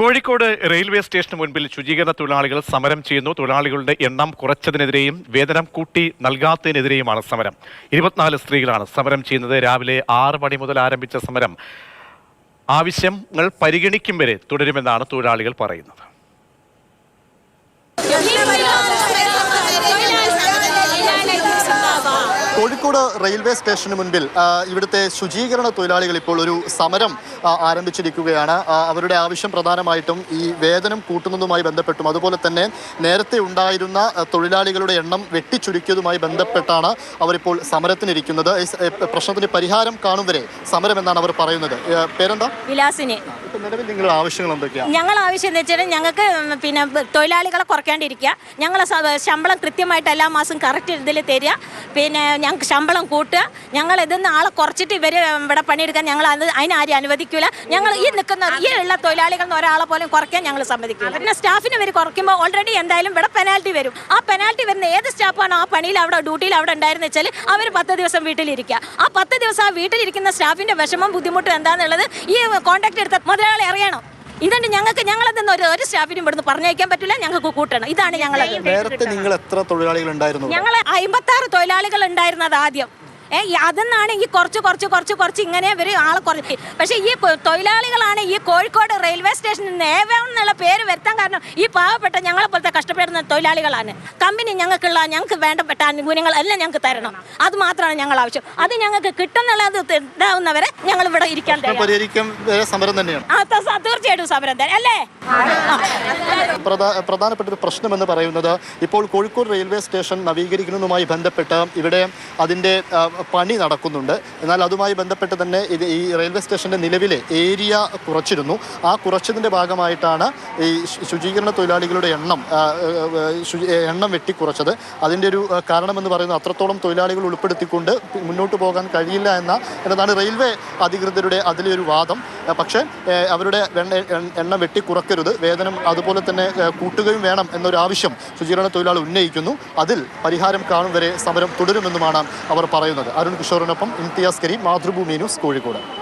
Kozhikode railway സ്റ്റേഷന് മുൻപിൽ ശുചീകരണ തൊഴിലാളികൾ സമരം ചെയ്യുന്നു. തൊഴിലാളികളുടെ എണ്ണം കുറച്ചതിനെതിരെയും വേതനം കൂട്ടി നൽകാത്തതിനെതിരെയുമാണ് സമരം. ഇരുപത്തിനാല് സ്ത്രീകളാണ് സമരം ചെയ്യുന്നത്. രാവിലെ ആറ് മണി മുതൽ ആരംഭിച്ച സമരം ആവശ്യങ്ങൾ പരിഗണിക്കും വരെ തുടരുമെന്നാണ് തൊഴിലാളികൾ പറയുന്നത്. കോഴിക്കോട് റെയിൽവേ സ്റ്റേഷന് മുൻപിൽ ഇവിടുത്തെ ശുചീകരണ തൊഴിലാളികൾ ഇപ്പോൾ ഒരു സമരം ആരംഭിച്ചിരിക്കുകയാണ്. അവരുടെ ആവശ്യം പ്രധാനമായിട്ടും ഈ വേതനം കൂട്ടുന്നതുമായി ബന്ധപ്പെട്ടും അതുപോലെ തന്നെ നേരത്തെ ഉണ്ടായിരുന്ന തൊഴിലാളികളുടെ എണ്ണം വെട്ടിച്ചുരുക്കിയതുമായി ബന്ധപ്പെട്ടാണ് അവരിപ്പോൾ സമരത്തിനിരിക്കുന്നത്. പ്രശ്നത്തിന് പരിഹാരം കാണും വരെ സമരം എന്നാണ് അവർ പറയുന്നത്. പേരെന്താ? വിലാസിന്. നിലവിൽ നിങ്ങളുടെ ആവശ്യങ്ങൾ എന്തൊക്കെയാണ് ഞങ്ങൾ ആവശ്യം എന്ന് വെച്ചാൽ ഞങ്ങൾക്ക് പിന്നെ തൊഴിലാളികളെ കുറയ്ക്കാണ്ടിരിക്കുക. ഞങ്ങളെ സ- ശമ്പളം കൃത്യമായിട്ട് എല്ലാ മാസം കറക്റ്റ് ഇതിൽ തരിക. പിന്നെ ഞങ്ങൾക്ക് ശമ്പളം കൂട്ടുക. ഞങ്ങൾ ഇതിന്ന് ആളെ കുറച്ചിട്ട് ഇവർ ഇവിടെ പണിയെടുക്കാൻ ഞങ്ങൾ അത് അതിനാരും അനുവദിക്കില്ല ഞങ്ങൾ ഈ നിൽക്കുന്ന ഈ ഉള്ള തൊഴിലാളികൾ എന്ന് ഒരാളെ പോലും കുറയ്ക്കാൻ ഞങ്ങൾ സമ്മതിക്കില്ല. പിന്നെ സ്റ്റാഫിനെ ഇവർ കുറയ്ക്കുമ്പോൾ ഓൾറെഡി എന്തായാലും ഇവിടെ പെനാൽറ്റി വരും. ആ പെനാൽറ്റി വരുന്ന ഏത് സ്റ്റാഫാണോ ആ പണിയിൽ അവിടെ ഡ്യൂട്ടിയിൽ അവിടെ ഉണ്ടായിരുന്നു വെച്ചാൽ അവർ പത്ത് ദിവസം വീട്ടിലിരിക്കുക. ആ പത്ത് ദിവസം ആ വീട്ടിലിരിക്കുന്ന സ്റ്റാഫിന്റെ വിഷമം ബുദ്ധിമുട്ടും എന്താണെന്നുള്ളത് ഈ കോൺടാക്ട് എടുത്ത മുതലാളി അറിയണം? ഇതുണ്ട് ഞങ്ങൾക്ക് ഞങ്ങളെന്ന് ഒരു ഒരു സ്റ്റാഫിനും ഇവിടുന്ന് പറഞ്ഞയക്കാൻ പറ്റില്ല ഞങ്ങൾക്ക് കൂട്ടണം. ഇതാണ് ഞങ്ങൾ നേരത്തെ നിങ്ങൾ എത്ര തൊഴിലാളികൾ ഉണ്ടായിരുന്നു? ഞങ്ങൾ അമ്പത്താറ് തൊഴിലാളികൾ ഉണ്ടായിരുന്നത് ആദ്യം. അതെന്നാണ് ഈ കുറച്ച് കുറച്ച് കുറച്ച് കുറച്ച് ഇങ്ങനെ ഇവർ ആളെ കുറച്ച്. പക്ഷേ ഈ തൊഴിലാളികളാണ് ഈ കോഴിക്കോട് റെയിൽവേ സ്റ്റേഷനിൽ നേവം എന്നുള്ള പേര് വരുത്താൻ കാരണം ഈ പാവപ്പെട്ട ഞങ്ങളെ പോലത്തെ കഷ്ടപ്പെടുന്ന തൊഴിലാളികളാണ്. കമ്പനി ഞങ്ങൾക്കുള്ള ഞങ്ങൾക്ക് വേണ്ടപ്പെട്ട ആനുകൂല്യങ്ങൾ എല്ലാം ഞങ്ങൾക്ക് തരണം. അത് മാത്രമാണ് ഞങ്ങൾ ആവശ്യം. അത് ഞങ്ങൾക്ക് കിട്ടുന്നുള്ളത് ഇതാവുന്നവരെ ഞങ്ങൾ ഇവിടെ ഇരിക്കാൻ തയ്യാറാണ്. പരിഹരിക്കാൻ വരെ സമരം തന്നെയാണ്. ആ തീർച്ചയായിട്ടും സമരം തന്നെ അല്ലേ? പ്രധാനപ്പെട്ട ഒരു പ്രശ്നമെന്ന് പറയുന്നത് ഇപ്പോൾ കോഴിക്കോട് റെയിൽവേ സ്റ്റേഷൻ നവീകരിക്കുന്നതുമായി ബന്ധപ്പെട്ട് ഇവിടെ അതിന്റെ പണി നടക്കുന്നുണ്ട്. എന്നാൽ അതുമായി ബന്ധപ്പെട്ട് തന്നെ ഇത് ഈ റെയിൽവേ സ്റ്റേഷന്റെ നിലവിലെ ഏരിയ കുറച്ചിരുന്നു. ആ കുറച്ചതിന്റെ ഭാഗമായിട്ടാണ് ഈ ശുചീകരണ തൊഴിലാളികളുടെ എണ്ണം എണ്ണം വെട്ടിക്കുറച്ചത്. അതിന്റെ ഒരു കാരണമെന്ന് പറയുന്നത് അത്രത്തോളം തൊഴിലാളികൾ ഉൾപ്പെടുത്തിക്കൊണ്ട് മുന്നോട്ട് പോകാൻ കഴിയില്ല എന്ന എന്നതാണ് റെയിൽവേ അധികൃതരുടെ അതിലെ ഒരു വാദം പക്ഷേ അവരുടെ എണ്ണം വെട്ടിക്കുറക്കരുത്. വേതനം അതുപോലെ തന്നെ കൂട്ടുകയും വേണം എന്നൊരു ആവശ്യം ശുചീകരണ തൊഴിലാളി ഉന്നയിക്കുന്നു. അതിൽ പരിഹാരം കാണും വരെ സമരം തുടരുമെന്നുമാണ് അവർ പറയുന്നത്. അരുൺ കിഷോറിനൊപ്പം ഇംതിയാസ് കരീം മാതൃഭൂമി ന്യൂസ് കോഴിക്കോട്.